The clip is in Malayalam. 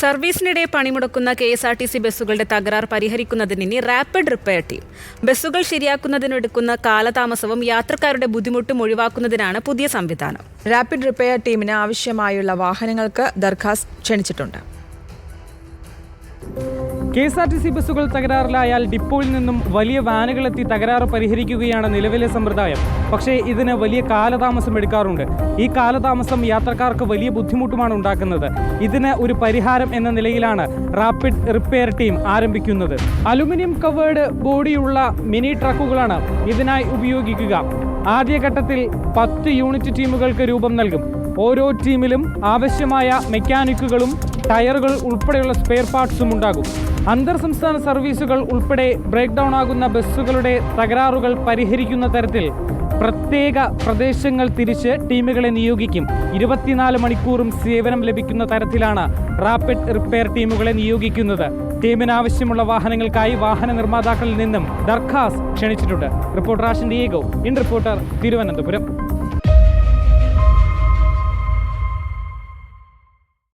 സർവീസിനിടെ പണിമുടക്കുന്ന K S R T C ബസ്സുകളുടെ തകരാർ പരിഹരിക്കുന്നതിന് റാപ്പിഡ് റിപ്പയർ ടീം. ബസ്സുകൾ ശരിയാക്കുന്നതിനെടുക്കുന്ന കാലതാമസവും യാത്രക്കാരുടെ ബുദ്ധിമുട്ടും ഒഴിവാക്കുന്നതിനാണ് പുതിയ സംവിധാനം. റാപ്പിഡ് റിപ്പയർ ടീമിന് ആവശ്യമായുള്ള വാഹനങ്ങൾക്ക് ദർഖാസ് ക്ഷണിച്ചിട്ടുണ്ട്. K S R T C ബസ്സുകൾ തകരാറിലായാൽ ഡിപ്പോയിൽ നിന്നും വലിയ വാനുകളെത്തി തകരാറ് പരിഹരിക്കുകയാണ് നിലവിലെ സമ്പ്രദായം. പക്ഷേ ഇതിന് വലിയ കാലതാമസം എടുക്കാറുണ്ട്. ഈ കാലതാമസം യാത്രക്കാർക്ക് വലിയ ബുദ്ധിമുട്ടുമാണ് ഉണ്ടാക്കുന്നത്. ഇതിന് ഒരു പരിഹാരം എന്ന നിലയിലാണ് റാപ്പിഡ് റിപ്പയർ ടീം ആരംഭിക്കുന്നത്. അലുമിനിയം കവേർഡ് ബോഡിയുള്ള മിനി ട്രക്കുകളാണ് ഇതിനായി ഉപയോഗിക്കുക. ആദ്യഘട്ടത്തിൽ പത്ത് യൂണിറ്റ് ടീമുകൾക്ക് രൂപം നൽകും. ഓരോ ടീമിലും ആവശ്യമായ മെക്കാനിക്കുകളും ടയറുകൾ ഉൾപ്പെടെയുള്ള സ്പെയർ പാർട്സും ഉണ്ടാകും. അന്തർ സംസ്ഥാന സർവീസുകൾ ഉൾപ്പെടെ ബ്രേക്ക് ഡൗൺ ആകുന്ന ബസ്സുകളുടെ തകരാറുകൾ പരിഹരിക്കുന്ന തരത്തിൽ പ്രത്യേക പ്രദേശങ്ങൾ തിരിച്ച് ടീമുകളെ നിയോഗിക്കും. ഇരുപത്തിനാല് മണിക്കൂറും സേവനം ലഭിക്കുന്ന തരത്തിലാണ് റാപ്പിഡ് റിപ്പയർ ടീമുകളെ നിയോഗിക്കുന്നത്. ടീമിന് ആവശ്യമുള്ള വാഹനങ്ങൾക്കായി വാഹന നിർമ്മാതാക്കളിൽ നിന്നും ദർഖാസ് ക്ഷണിച്ചിട്ടുണ്ട്. Reporter Ashan Diego in reporter Thiruvananthapuram.